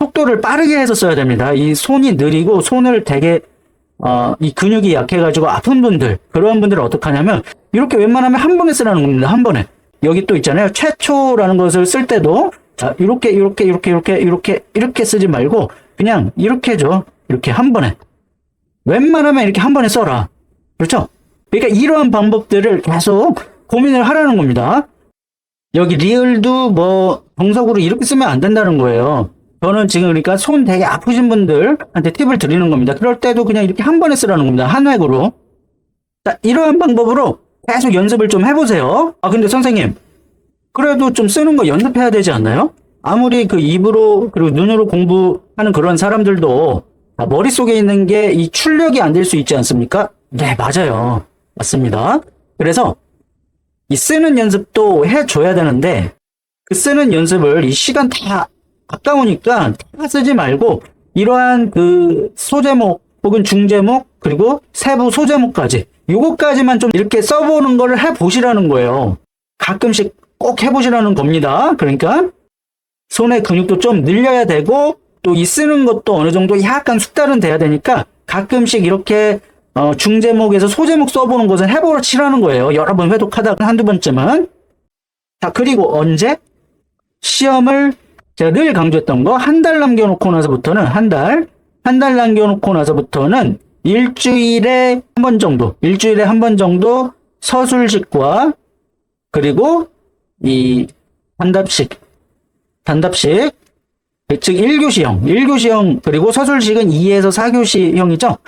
속도를 빠르게 해서 써야 됩니다. 이 손이 느리고 손을 되게 어, 이 근육이 약해가지고 아픈 분들 그런 분들은 어떻게 하냐면 이렇게 웬만하면 한 번에 쓰라는 겁니다. 한 번에 여기 또 있잖아요. 최초라는 것을 쓸 때도 자 이렇게 이렇게 이렇게 이렇게 이렇게 이렇게 쓰지 말고 그냥 이렇게 줘 이렇게 한 번에 웬만하면 이렇게 한 번에 써라. 그렇죠? 그러니까 이러한 방법들을 계속 고민을 하라는 겁니다. 여기 리을도 뭐 동석으로 이렇게 쓰면 안 된다는 거예요. 저는 지금 그러니까 손 되게 아프신 분들한테 팁을 드리는 겁니다. 그럴 때도 그냥 이렇게 한 번에 쓰라는 겁니다. 한 획으로. 자, 이러한 방법으로 계속 연습을 좀 해보세요. 아, 근데 선생님, 그래도 좀 쓰는 거 연습해야 되지 않나요? 아무리 그 입으로 그리고 눈으로 공부하는 그런 사람들도 아, 머릿속에 있는 게 이 출력이 안 될 수 있지 않습니까? 네, 맞아요. 맞습니다. 그래서 이 쓰는 연습도 해줘야 되는데 그 쓰는 연습을 이 시간 다 가까우니까 다 쓰지 말고 이러한 그 소제목 혹은 중제목 그리고 세부 소제목까지 요거까지만 좀 이렇게 써보는 거를 해보시라는 거예요. 가끔씩 꼭 해보시라는 겁니다. 그러니까 손의 근육도 좀 늘려야 되고 또 이 쓰는 것도 어느 정도 약간 숙달은 돼야 되니까 가끔씩 이렇게 어, 중제목에서 소제목 써보는 것은 해보시라는 거예요. 여러 번 회독하다가 한두 번쯤은. 자, 그리고 언제? 시험을 제가 늘 강조했던 거 한 달 남겨놓고 나서부터는 한 달, 한 달 남겨놓고 나서부터는 일주일에 한 번 정도, 일주일에 한 번 정도 서술식과 그리고 이 단답식, 단답식, 즉 1교시형, 1교시형 그리고 서술식은 2에서 4교시형이죠.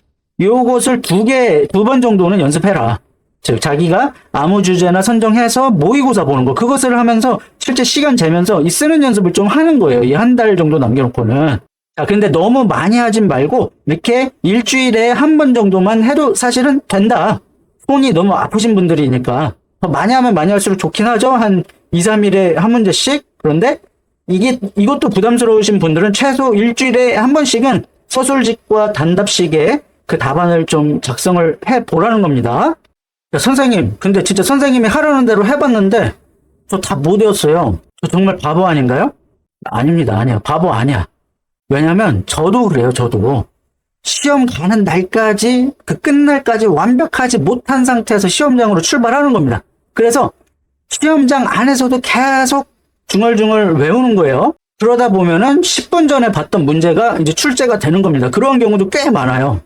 요것을 두 개, 두 번 정도는 연습해라. 즉, 자기가 아무 주제나 선정해서 모의고사 보는 거, 그것을 하면서 실제 시간 재면서 이 쓰는 연습을 좀 하는 거예요. 이 한 달 정도 남겨놓고는. 자, 근데 너무 많이 하진 말고, 이렇게 일주일에 한 번 정도만 해도 사실은 된다. 손이 너무 아프신 분들이니까. 더 많이 하면 많이 할수록 좋긴 하죠. 한 2, 3일에 한 문제씩. 그런데 이게, 이것도 부담스러우신 분들은 최소 일주일에 한 번씩은 서술식과 단답식의 그 답안을 좀 작성을 해 보라는 겁니다. 야, 선생님, 근데 진짜 선생님이 하라는 대로 해봤는데, 저 다 못 외웠어요. 저 정말 바보 아닌가요? 아닙니다, 아니요. 바보 아니야. 왜냐면, 저도 그래요, 저도. 시험 가는 날까지, 그 끝날까지 완벽하지 못한 상태에서 시험장으로 출발하는 겁니다. 그래서, 시험장 안에서도 계속 중얼중얼 외우는 거예요. 그러다 보면은 10분 전에 봤던 문제가 이제 출제가 되는 겁니다. 그런 경우도 꽤 많아요.